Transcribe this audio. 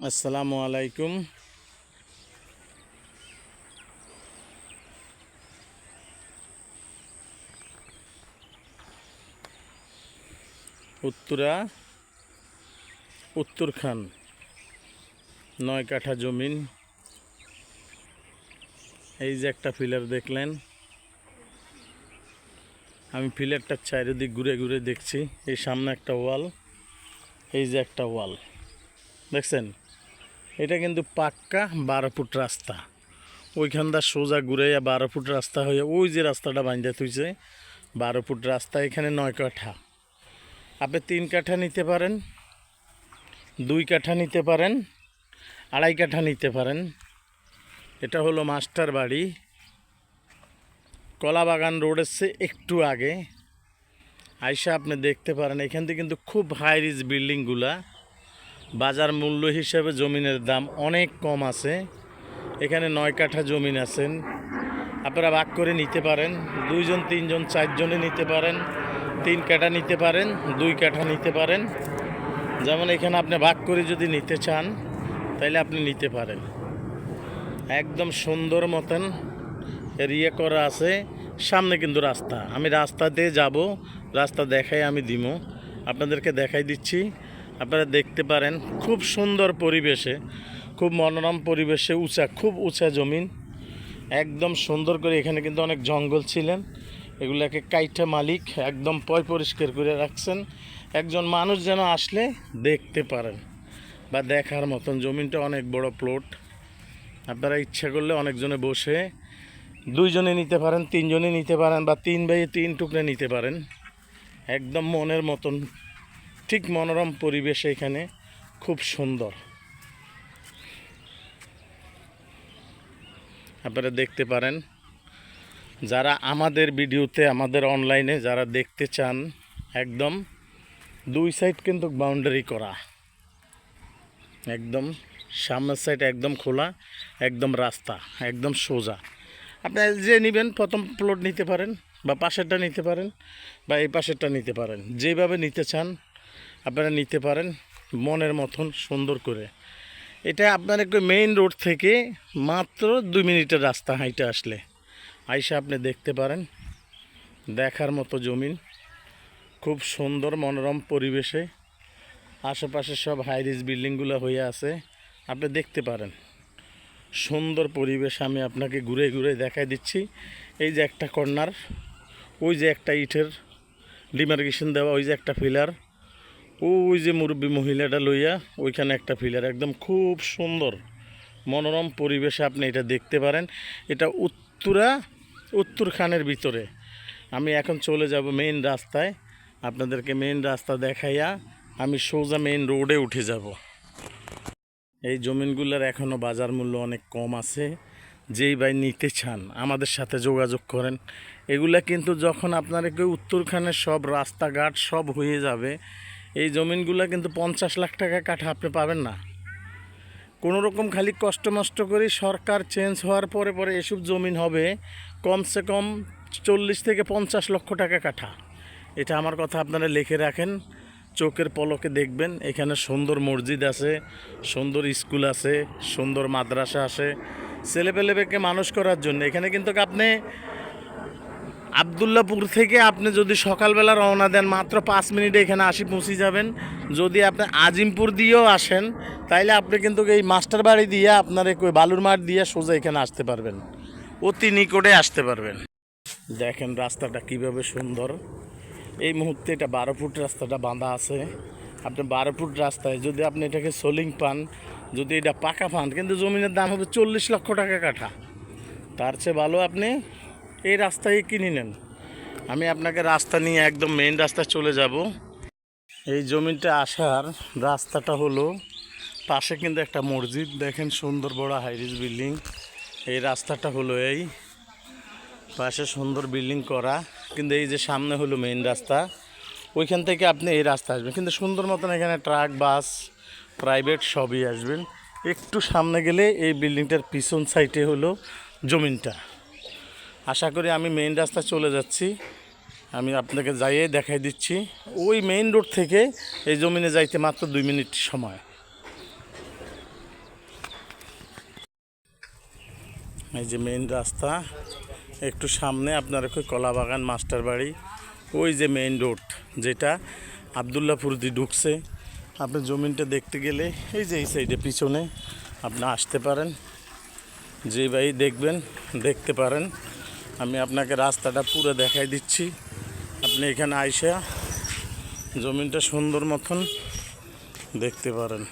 আসসালামু আলাইকুম। উত্তরা, উত্তরখান, নয় কাঠা জমিন। এই যে একটা ফিলার দেখলেন। আমি ফিলারটার চারিদিক ঘুরে ঘুরে দেখছি। এই সামনে একটা ওয়াল, এই যে একটা ওয়াল। দেখছেন? এটা কিন্তু পাক্কা বারো ফুট রাস্তা। ওইখানটা সোজা ঘুরাইয়া বারো ফুট রাস্তা হয়ে ওই যে রাস্তাটা বাঁধতে তুইছে বারো ফুট রাস্তা এখানে নয় কাঠা। আপনি তিন কাঠা নিতে পারেন, দুই কাঠা নিতে পারেন, আড়াই কাঠা নিতে পারেন। এটা হলো মাস্টার বাড়ি। কলাবাগান রোডের চেয়ে একটু আগে। আইসা আপনি দেখতে পারেন, এখান থেকে কিন্তু খুব হাই রিচ বিল্ডিংগুলা বাজার মূল্য হিসাবে জমিনের দাম অনেক কম আছে। এখানে নয় কাঠা জমিন আছেন। আপনারা ভাগ করে নিতে পারেন। দুইজন, তিনজন, চারজনে নিতে পারেন। তিন কাঠা নিতে পারেন, দুই কাঠা নিতে পারেন। যেমন এখানে আপনি ভাগ করে যদি নিতে চান তাহলে আপনি নিতে পারেন। একদম সুন্দর মতন এরিয়া করা আছে। সামনে কিন্তু রাস্তা। আমি রাস্তা দিয়ে যাব। রাস্তা দেখাই আমি দিমো। আপনাদেরকে দেখাই দিচ্ছি। আপনারা দেখতে পারেন, খুব সুন্দর পরিবেশে, খুব মনোরম পরিবেশে উঁচা, খুব উঁচা জমিন। একদম সুন্দর করে এখানে কিন্তু অনেক জঙ্গল ছিলেন। এগুলাকে কাইটা মালিক একদম পয় পরিষ্কার করে রাখছেন। একজন মানুষ যেন আসলে দেখতে পারেন বা দেখার মতন। জমিনটা অনেক বড় প্লট। আপনারা ইচ্ছা করলে অনেকজনে বসে দুইজনে নিতে পারেন, তিনজনে নিতে পারেন বা তিন ভাইয়ে তিন টুকরে নিতে পারেন। একদম মনের মতন ঠিক মনোরম পরিবেশ এখানে, খুব সুন্দর। আপনারা দেখতে পারেন, যারা আমাদের ভিডিওতে, আমাদের অনলাইনে যারা দেখতে চান, একদম দুই সাইড কিন্তু বাউন্ডারি করা। একদম সামনের সাইড একদম খোলা, একদম রাস্তা, একদম সোজা। আপনি যে নেবেন, প্রথম প্লট নিতে পারেন, বা পাশেরটা নিতে পারেন, বা এই পাশেরটা নিতে পারেন। যেভাবে নিতে চান আপনারা নিতে পারেন মনের মতন সুন্দর করে। এটা আপনার একটু মেইন রোড থেকে মাত্র দুই মিনিটের রাস্তা হাইটে আসলে। আইসা আপনি দেখতে পারেন, দেখার মতো জমিন, খুব সুন্দর মনোরম পরিবেশে। আশেপাশে সব হাইরিজ বিল্ডিংগুলো হয়ে আছে, আপনি দেখতে পারেন। সুন্দর পরিবেশ আমি আপনাকে ঘুরে ঘুরে দেখাই দিচ্ছি। এই যে একটা কর্নার, ওই যে একটা ইটের ডিমার্কেশন দেওয়া, ওই যে একটা ফিলার ওই যে মুরব্বী মহিলাটা লইয়া ওইখানে একটা ফিলার, একদম খুব সুন্দর। মনোরম পরিবেশে আপনি এটা দেখতে পারেন। এটা উত্তরা, উত্তরখানের ভিতরে। আমি এখন চলে যাব মেইন রাস্তায়। আপনাদেরকে মেইন রাস্তা দেখাইয়া আমি সোজা মেইন রোডে উঠে যাব। এই জমিনগুলোর এখনও বাজার মূল্য অনেক কম আছে। যেই ভাই নিতে চান, আমাদের সাথে যোগাযোগ করেন। এগুলা কিন্তু যখন আপনার উত্তরখানের সব রাস্তাঘাট সব হয়ে যাবে এই জমিনগুলো কিন্তু পঞ্চাশ লাখ টাকা কাঠা আপনি পাবেন না। কোনো রকম খালি কষ্ট মষ্ট করে সরকার চেঞ্জ হওয়ার পরে পরে এসব জমিন হবে কমসে কম চল্লিশ থেকে পঞ্চাশ লক্ষ টাকা কাঠা। এটা আমার কথা আপনারা লিখে রাখেন, চোখের পলকে দেখবেন। এখানে সুন্দর মসজিদ আছে, সুন্দর স্কুল আছে, সুন্দর মাদ্রাসা আছে। ছেলেপেলেকে মানুষ করার জন্য। এখানে কিন্তু আপনি আবদুল্লাপুর থেকে আপনি যদি সকালবেলা রওনা দেন, মাত্র পাঁচ মিনিটে এখানে আসি পৌঁছে যাবেন। যদি আপনি আজিমপুর দিয়েও আসেন, তাইলে আপনি কিন্তু এই মাস্টার বাড়ি দিয়ে আপনার এই বালুর মাঠ দিয়ে সোজা এখানে আসতে পারবেন। অতি নিকটে আসতে পারবেন। দেখেন রাস্তাটা কীভাবে সুন্দর। এই মুহূর্তে এটা বারো ফুট রাস্তাটা বাঁধা আছে। আপনি বারো ফুট রাস্তায় যদি আপনি এটাকে সোলিং পান, যদি এটা পাকা পান, কিন্তু জমিনের দাম হবে চল্লিশ লক্ষ টাকা কাঠা। তার চেয়ে ভালো আপনি এই রাস্তায় কিনে নেন। আমি আপনাকে রাস্তা নিয়ে একদম মেইন রাস্তায় চলে যাব। এই জমিটা আসার রাস্তাটা হলো পাশে কিন্তু একটা মসজিদ, দেখেন সুন্দর বড় হাইরিজ বিল্ডিং এই রাস্তাটা হলো এই পাশে সুন্দর বিল্ডিং করা। কিন্তু এই যে সামনে হলো মেইন রাস্তা। ওইখান থেকে আপনি এই রাস্তা আসবেন। কিন্তু সুন্দর মতন এখানে ট্রাক, বাস প্রাইভেট সবই আসবেন। একটু সামনে গেলে এই বিল্ডিংটার পিছন সাইডে হলো জমিনটা। আশা করি আমি মেইন রাস্তা চলে যাচ্ছি। আমি আপনাকে যাইয়ে দেখাই দিচ্ছি। ওই মেইন রোড থেকে এই জমিনে যাইতে মাত্র দুই মিনিট সময়। এই যে মেইন রাস্তা, একটু সামনে আপনার ওই কলাবাগান মাস্টার বাড়ি। ওই যে মেইন রোড যেটা আবদুল্লাপুর দিয়ে ঢুকছে। আপনি জমিনটা দেখতে গেলে এই যে এই সাইডে পিছনে আপনি আসতে পারেন। যে ভাই দেখবেন, দেখতে পারেন। আমি আপনাকে রাস্তাটা পুরো দেখাই দিচ্ছি। আপনি এখানে আইসা জমিনটা সুন্দর মতন দেখতে পারেন।